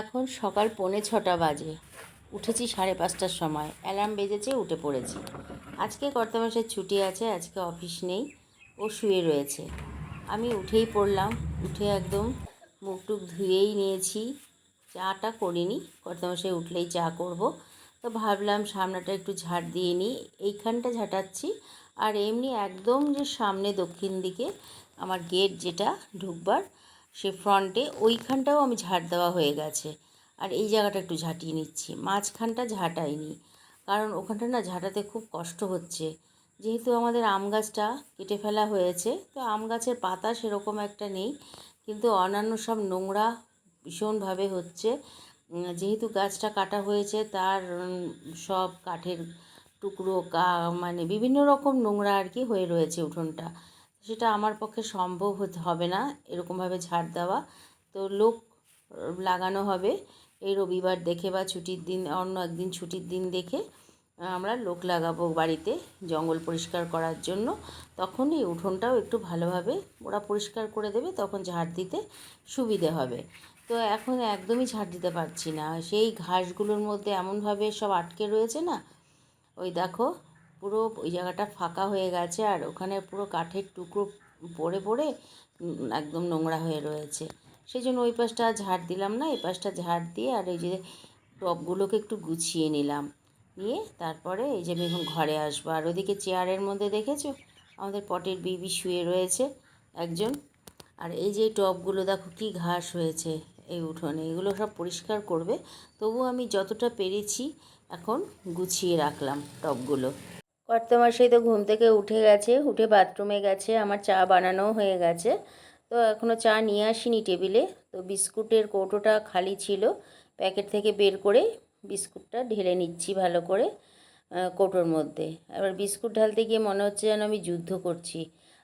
এখন সকাল পৌনে ছটা বাজে। উঠেছি সাড়ে পাঁচটার সময়। অ্যালার্ম বেজেছে, উঠে পড়েছি। আজকে কর্তামশাই ছুটি আছে, আজকে অফিস নেই, ও শুয়ে রয়েছে। আমি উঠেই পড়লাম, উঠে একদম মুখ টুক ধুয়েই নিয়েছি। চাটা করিনি, কর্তামশাই উঠলেই চা করব। তো ভাবলাম সামনেটা একটু ঝাড় দিয়ে নিই। এইখানটা ঝাঁটাচ্ছি, আর এমনি একদম যে সামনে দক্ষিণ দিকে আমার গেট যেটা ঢুকবার সে ফ্রন্টে ওইখানটাও আমি ঝাড় দেওয়া হয়ে গেছে। আর এই জায়গাটা একটু ঝাঁটিয়ে নিচ্ছি। মাঝখানটা ঝাঁটাইনি। কারণ ওখানটা না ঝাঁটাতে খুব কষ্ট হচ্ছে। যেহেতু আমাদের আম গাছটা কেটে ফেলা হয়েছে, তো আম গাছের পাতা সেরকম একটা নেই। কিন্তু অন্যান্য সব নোংরা ভীষণভাবে হচ্ছে। যেহেতু গাছটা কাটা হয়েছে, তার সব কাঠের টুকরো, কা মানে বিভিন্ন রকম নোংরা আর কি হয়ে রয়েছে উঠোনটা। সেটা আমার পক্ষে সম্ভব হতে হবে না, এরকমভাবে ঝাড় দেওয়া। তো লোক লাগানো হবে এই রবিবার দেখে বা ছুটির দিন, অন্য একদিন ছুটির দিন দেখে আমরা লোক লাগাবো বাড়িতে জঙ্গল পরিষ্কার করার জন্য। তখন এই উঠোনটাও একটু ভালোভাবে ওরা পরিষ্কার করে দেবে, তখন ঝাড় দিতে সুবিধে হবে। তো এখন একদমই ঝাড় দিতে পারছি না। সেই ঘাসগুলোর মধ্যে এমনভাবে সব আটকে রয়েছে না? ওই দেখো পুরো ওই জায়গাটা ফাঁকা হয়ে গেছে আর ওখানে পুরো কাঠের টুকরো পড়ে পড়ে একদম নোংরা হয়ে রয়েছে। সেই জন্য ওই পাশটা ঝাড় দিলাম না, এই পাশটা ঝাড় দিয়ে আর এই যে টবগুলোকে একটু গুছিয়ে নিলাম। নিয়ে তারপরে এই যে আমি এখন ঘরে আসব। আর ওদিকে চেয়ারের মধ্যে দেখেছ? আমাদের পটের বিবি শুয়ে রয়েছে একজন। আর এই যে টবগুলো দেখো কি ঘাস হয়েছে এই উঠোনে। এগুলো সব পরিষ্কার করবে। তবু আমি যতটা পেরেছি এখন গুছিয়ে রাখলাম টবগুলো কর্তামশাই তো ঘুম থেকে উঠে গেছে, উঠে বাথরুমে গেছে, আমার চা বানানো হয়ে গেছে। তো এখনও চা নিয়ে আসিনি টেবিলে। তো বিস্কুটের কৌটোটা খালি ছিল, প্যাকেট থেকে বের করে বিস্কুটটা ঢেলে নিচ্ছি ভালো করে কৌটোর মধ্যে। এবার বিস্কুট ঢালতে গিয়ে মনে হচ্ছে যেন আমি যুদ্ধ করছি।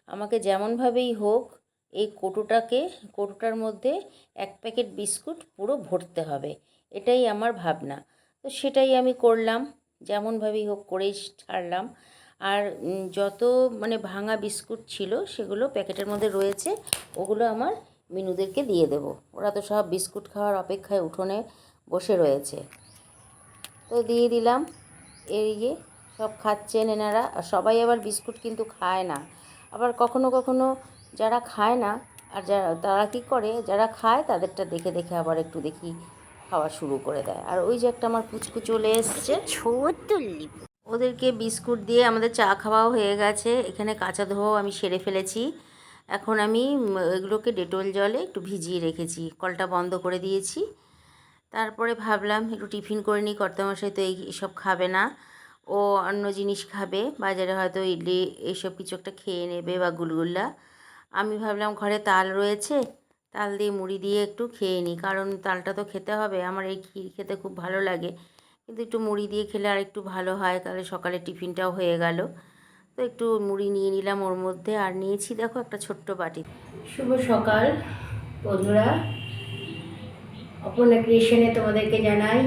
আমাকে যেমনভাবেই হোক, এই কৌটোটাকে, কৌটোটার মধ্যে এক প্যাকেট বিস্কুট পুরো ভরতে হবে। এটাই আমার ভাবনা। তো সেটাই আমি করলাম। যেমনভাবেই হোক করেই ছাড়লাম। আর যত মানে ভাঙা বিস্কুট ছিল সেগুলো প্যাকেটের মধ্যে রয়েছে, ওগুলো আমার মিনুদেরকে দিয়ে দেব। ওরা তো সব বিস্কুট খাওয়ার অপেক্ষায় উঠোনে বসে রয়েছে। তো দিয়ে দিলাম এই যে সব খাচ্ছেন এনারা। আর সবাই আবার বিস্কুট কিন্তু খায় না। আবার কখনো কখনো যারা খায় না, আর যারা তারা কী করে? যারা খায় তাদেরটা দেখে দেখে আবার একটু দেখি খাওয়া শুরু করে দেয়। আর ওই যে একটা আমার পুচকু চলে এসছে। ছোট্ট লিপু ওদেরকে বিস্কুট দিয়ে আমাদের চা খাওয়াও হয়ে গেছে। এখানে কাঁচা ধোয়াও আমি সেরে ফেলেছি। এখন আমি এগুলোকে ডেটল জলে একটু ভিজিয়ে রেখেছি। কলটা বন্ধ করে দিয়েছি। তারপরে ভাবলাম একটু টিফিন করে নিই কর্তামশাই তো এই এসব খাবে না। ও অন্য জিনিস খাবে। বাজারে হয়তো ইডলি এইসব কিছু একটা খেয়ে নেবে বা গুলগুল্লা। আমি ভাবলাম ঘরে তাল রয়েছে তাল দিয়ে মুড়ি দিয়ে একটু খেয়ে নিই। কারণ তালটা তো খেতে হবে, আমার এই ক্ষীর খেতে খুব ভালো লাগে। কিন্তু একটু মুড়ি দিয়ে খেলে আর একটু ভালো হয়, তাহলে সকালে টিফিনটাও হয়ে গেল। তো একটু মুড়ি নিয়ে নিলাম ওর মধ্যে আর নিয়েছি দেখো একটা ছোট্ট বাটি। শুভ সকাল বন্ধুরা। অপর্ণা ক্রিয়েশনে তোমাদেরকে জানাই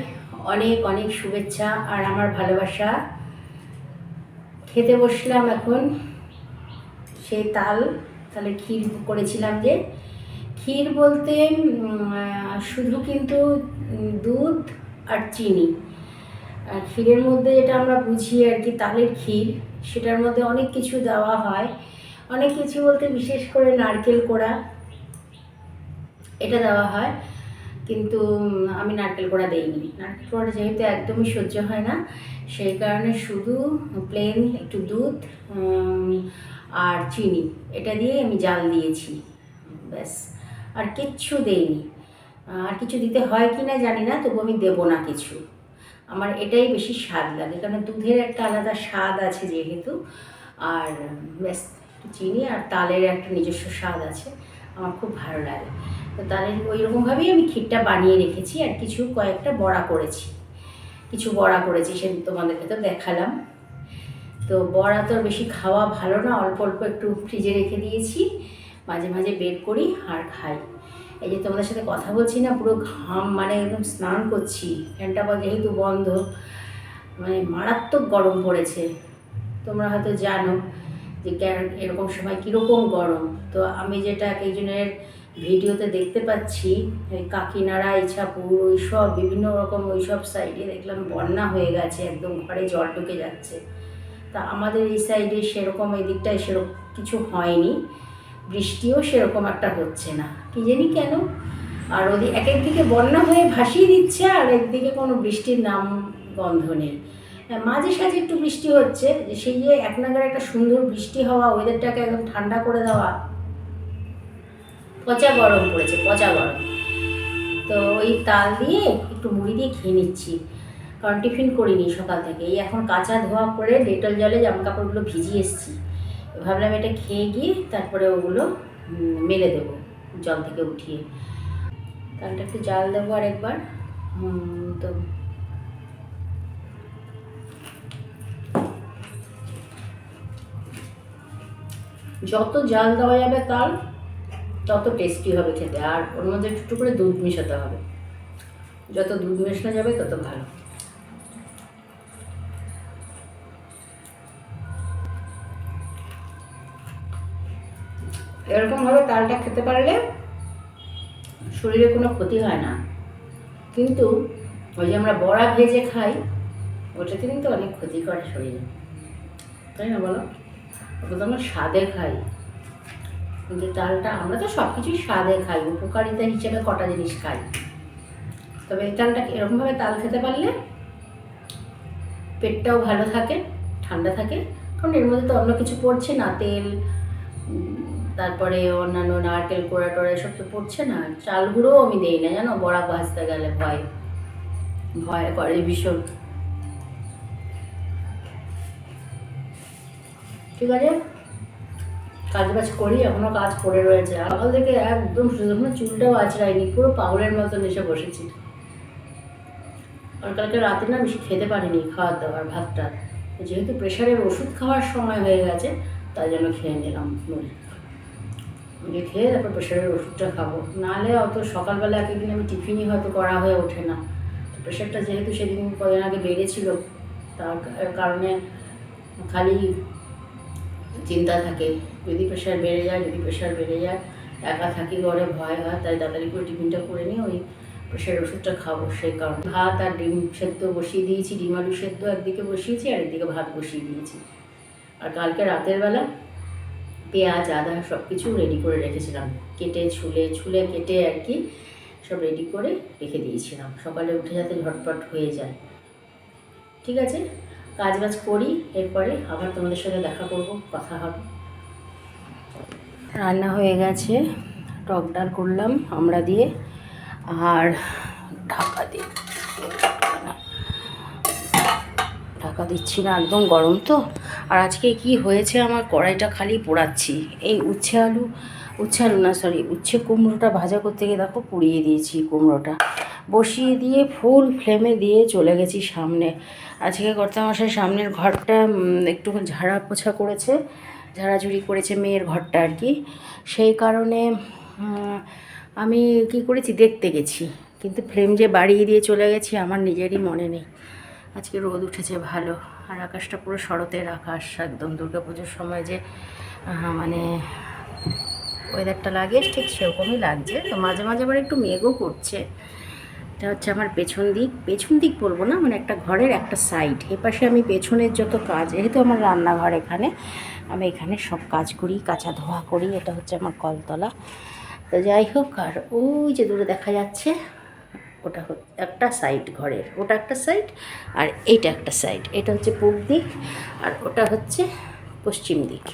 অনেক অনেক শুভেচ্ছা আর আমার ভালোবাসা। খেতে বসলাম এখন সেই তাল, তাহলে ক্ষীর করেছিলাম যে ক্ষীর বলতে শুধু কিন্তু দুধ আর চিনি। আর ক্ষীরের মধ্যে যেটা আমরা বুঝি আর কি, তালের ক্ষীর, সেটার মধ্যে অনেক কিছু দেওয়া হয়। অনেক কিছু বলতে বিশেষ করে নারকেল কোড়া, এটা দেওয়া হয়। কিন্তু আমি নারকেল কোড়া দেইনি। নারকেল কোড়া যেহেতু একদমই সহ্য হয় না, সেই কারণে শুধু প্লেন একটু দুধ আর চিনি, এটা দিয়ে আমি জাল দিয়েছি। ব্যাস। আর কিচ্ছু দেইনি। আর কিছু দিতে হয় কি না জানি না, তবু আমি দেবো না কিছু। আমার এটাই বেশি স্বাদ লাগে, কারণ দুধের একটা আলাদা স্বাদ আছে যেহেতু। আর চিনি আর তালের একটা নিজস্ব স্বাদ আছে, আমার খুব ভালো লাগে। তো তালের ওই রকমভাবেই আমি ক্ষীরটা বানিয়ে রেখেছি আর কিছু কয়েকটা বড়া করেছি। কিছু বড়া করেছি, সে তোমাদেরকে তো দেখালাম। তো বড়া তো বেশি খাওয়া ভালো না, অল্প অল্প একটু ফ্রিজে রেখে দিয়েছি। মাঝে মাঝে বের করি আর খাই। এই যে তোমাদের সাথে কথা বলছি না, পুরো ঘাম মানে একদম স্নান করছি। ফ্যানটা যেহেতু বন্ধ মানে মারাত্মক গরম পড়েছে। তোমরা হয়তো জানো যে এরকম সময় কীরকম গরম। তো আমি যেটা এক একজনের ভিডিওতে দেখতে পাচ্ছি, এই কাকিনাড়া, ইছাপুর ওই সব বিভিন্ন রকম ওই সব সাইডে দেখলাম বন্যা হয়ে গেছে, একদম ঘরে জল ঢুকে যাচ্ছে। তা আমাদের এই সাইডে সেরকম, এই দিকটায় সেরকম কিছু হয়নি। বৃষ্টিও সেরকম একটা হচ্ছে না। কি জানি কেন? আর ওদি এক একদিকে বন্যা হয়ে ভাসিয়ে দিচ্ছে আর একদিকে কোনো বৃষ্টির নাম গন্ধ নেই। হ্যাঁ, মাঝে সাঝে একটু বৃষ্টি হচ্ছে যে সেই যে এক নাগারে একটা সুন্দর বৃষ্টি হওয়া ওয়েদারটাকে একদম ঠান্ডা করে দেওয়া পচা গরম পড়েছে পচা গরম। তো ওই তাল দিয়ে একটু মুড়ি দিয়ে খেয়ে নিচ্ছি। কারণ টিফিন করিনি সকাল থেকে। এই এখন কাঁচা ধোয়া করে ডেটল জলে জামা কাপড়গুলো ভিজিয়ে এসেছি। ভাবলাম এটা খেয়ে গিয়ে তারপরে ওগুলো মেলে দেবো, জল থেকে উঠিয়ে। তালটা একটু জাল দেবো আর একবার তো যত জাল দেওয়া যাবে তাল তত টেস্টি হবে খেতে, আর ওর মধ্যে একটু করে দুধ মেশাতে হবে। যত দুধ মেশানো যাবে তত ভালো। এরকমভাবে তালটা খেতে পারলে শরীরে কোনো ক্ষতি হয় না। কিন্তু ওই যে আমরা বড়া ভেজে খাই, ওটাতে কিন্তু অনেক ক্ষতি করে শরীরে। তাই না বলো? ওটা তো আমরা স্বাদে খাই। কিন্তু তালটা আমরা তো সব কিছুই স্বাদে খাই, উপকারিতা হিসেবে কটা জিনিস খাই। তবে এই তালটা এরকমভাবে তাল খেতে পারলে পেটটাও ভালো থাকে, ঠান্ডা থাকে। কারণ এর মধ্যে তো অন্য কিছু পড়ছে না, তেল তারপরে অন্যান্য নারকেল কোড়া টোড়া এসব তো পড়ছে না। চাল গুঁড়োও আমি দেই না, জানো? বড়া ভাজতে গেলে ভয়। ভয় করে ভীষণ। ঠিক আছে? কাজ বাজ করি, এখনও কাজ পড়ে রয়েছে। সকাল থেকে একদম এখনও চুলটাও আঁচড়াইনি পুরো পাগলের মতন এসে বসেছি। আর কালকে রাতে না বেশি খেতে পারিনি, খাওয়ার দাওয়ার, ভাতটা। যেহেতু প্রেশারের ওষুধ খাওয়ার সময় হয়ে গেছে, তাই জন্য খেয়ে নিলাম মুড়ি খেয়ে তারপর প্রেশারের ওষুধটা খাব। নাহলে অত সকালবেলা এক একদিন আমি টিফিনই হয়তো করা হয়ে ওঠে না। তো প্রেশারটা যেহেতু সেদিন কদিন আগে বেড়েছিল, তার কারণে খালি চিন্তা থাকে, যদি প্রেশার বেড়ে যায়, যদি প্রেশার বেড়ে যায়, একা থাকি ঘরে ভয় হয়, তাই তাড়াতাড়ি করে টিফিনটা করে নিয়ে ওই প্রেশার ওষুধটা খাব সেই কারণে। ভাত আর ডিম সেদ্ধ বসিয়ে দিয়েছি, ডিম আলু সেদ্ধ একদিকে বসিয়েছি আর একদিকে ভাত বসিয়ে দিয়েছি। আর কালকে রাতের বেলা পেঁয়াজ, আদা সব কিছু রেডি করে রেখেছিলাম। কেটে, ছুলে ছুলে কেটে আর কি সব রেডি করে রেখে দিয়েছিলাম। সকালে উঠে যাতে ঝটপট হয়ে যায়। ঠিক আছে? কাজ বাজ করি, এরপরে আবার তোমাদের সাথে দেখা করব, কথা হবে। রান্না হয়ে গেছে, টক ডাল করলাম, আমরা দিয়ে আর ঢাকা দিয়ে ঢাকা দিচ্ছি না, একদম গরম তো। আর আজকে কি হয়েছে আমার কড়াইটা খালি পোড়াচ্ছি। এই উচ্ছে আলু উচ্ছে আলু না সরি উচ্ছে কুমড়োটা ভাজা করতে গিয়ে দেখো পুড়িয়ে দিয়েছি কুমড়োটা। বসিয়ে দিয়ে ফুল ফ্লেমে দিয়ে চলে গেছি সামনে। আজকে কর্তামশাই সামনের ঘরটা একটু ঝাড়া পোছা করেছে ঝাড়াঝুড়ি করেছে মেয়ের ঘরটা আর কি। সেই কারণে আমি কি করেছি, দেখতে গেছি। কিন্তু ফ্লেম যে বাড়িয়ে দিয়ে চলে গেছি, আমার নিজেরই মনে নেই। আজকে রোদ উঠেছে ভালো, আর আকাশটা পুরো শরতের আকাশ, একদম দুর্গাপুজোর সময় যে মানে ওয়েদারটা লাগে, ঠিক সেরকমই লাগছে। তো মাঝে মাঝে আবার একটু মেঘও করছে। এটা হচ্ছে আমার পেছন দিক। পেছন দিক বলব না মানে একটা ঘরের একটা সাইড এপাশে আমি পেছনের যত কাজ, যেহেতু আমার রান্নাঘর এখানে, আমি এখানে সব কাজ করি, কাঁচা ধোয়া করি, এটা হচ্ছে আমার কলতলা। তো যাই হোক, আর ওই যে দূরে দেখা যাচ্ছে ওটা একটা সাইড ঘরের, ওটা একটা সাইড আর এইটা একটা সাইড এটা হচ্ছে পূর্ব দিক আর ওটা হচ্ছে পশ্চিম দিক।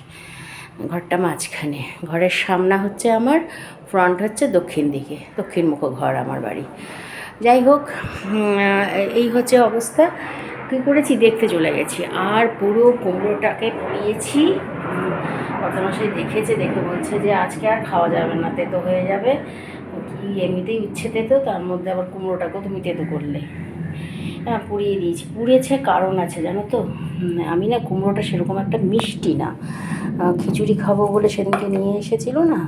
ঘরটা মাঝখানে। ঘরের সামনা হচ্ছে আমার ফ্রন্ট হচ্ছে দক্ষিণ দিকে। দক্ষিণ দক্ষিণমুখ ঘর আমার বাড়ি। যাই হোক এই হচ্ছে অবস্থা। কী করেছি? দেখতে চলে গেছি। আর পুরো কুমড়োটাকে পুড়িয়েছি। মাসে দেখেছে, দেখে বলছে যে আজকে আর খাওয়া যাবে না, তেতো হয়ে যাবে। এমনিতেই উচ্ছে তেতো, তার মধ্যে আবার কুমড়োটাকেও তুমি তেতো করলে। হ্যাঁ পুড়িয়ে দিয়েছি। পুড়েছে কারণ আছে, জানো তো? আমি না কুমড়োটা সেরকম একটা মিষ্টি না। খিচুড়ি খাব বলে সেদিনকে নিয়ে এসেছিল না?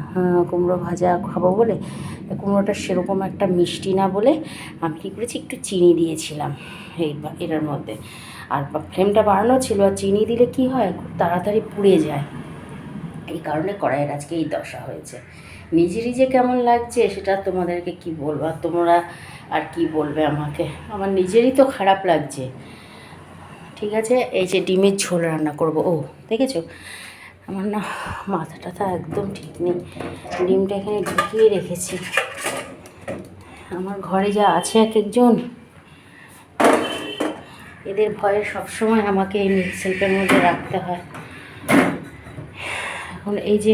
কুমড়ো ভাজা খাব বলে। কুমড়োটা সেরকম একটা মিষ্টি না বলে আমি কী করেছি, একটু চিনি দিয়েছিলাম এই এটার মধ্যে। আর ফ্লেমটা বাড়ানো ছিল, আর চিনি দিলে কি হয়? খুব তাড়াতাড়ি পুড়ে যায়। এই কারণে কড়াইয়ের আজকে এই দশা হয়েছে। নিজেরই যে কেমন লাগছে সেটা তোমাদেরকে কি বলব? আর তোমরা আর কি বলবে আমাকে? আমার নিজেরই তো খারাপ লাগছে। ঠিক আছে? এই যে ডিমের ঝোল রান্না করব। ও, দেখেছ? আমার না মাথাটা তো একদম ঠিক নেই। ডিমটা এখানে ঢুকিয়ে রেখেছি। আমার ঘরে যা আছে এক একজন। এদের ভয়ে সবসময় আমাকে এই মিল্ক মধ্যে রাখতে হয়। এখন এই যে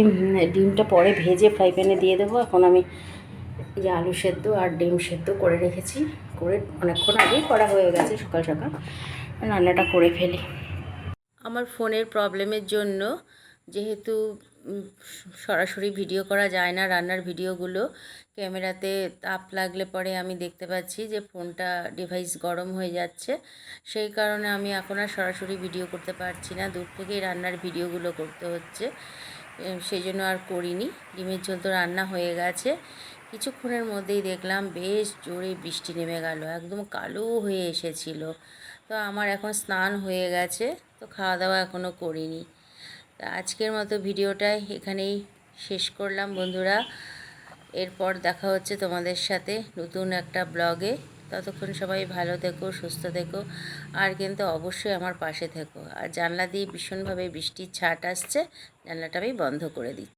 ডিমটা পরে ভেজে ফ্রাই প্যানে দিয়ে দেবো। এখন আমি যে আলু সেদ্ধ আর ডিম সেদ্ধ করে রেখেছি। করে অনেকক্ষণ আগেই করা হয়ে গেছে সকাল সকাল। রান্নাটা করে ফেলি। আমার ফোনের প্রবলেমের জন্য যেহেতু সরাসরি ভিডিও করা যায় না রান্নার ভিডিওগুলো, ক্যামেরাতে তাপ লাগলে পরে আমি দেখতে পাচ্ছি যে ফোনটা ডিভাইস গরম হয়ে যাচ্ছে। সেই কারণে আমি এখন আর সরাসরি ভিডিও করতে পারছি না। দূর থেকেই রান্নার ভিডিওগুলো করতে হচ্ছে। সেই জন্য আর করিনি। ডিমের ঝোল তো রান্না হয়ে গেছে। কিছুক্ষণের মধ্যেই দেখলাম বেশ জোরে বৃষ্টি নেমে গেল, একদম কালো হয়ে এসেছিল। তো আমার এখন স্নান হয়ে গেছে, তো খাওয়া দাওয়া এখনও করিনি। তা আজকের মতো ভিডিওটা এখানেই শেষ করলাম বন্ধুরা। এরপর দেখা হচ্ছে তোমাদের সাথে নতুন একটা ব্লগে। ততক্ষণ সবাই ভালো থেকো, সুস্থ থেকো। আর কিন্তু অবশ্যই আমার পাশে থেকো। আর জানলা দিয়ে ভীষণভাবে বৃষ্টির ছাট আসছে, জানলাটা আমি বন্ধ করে দিচ্ছি।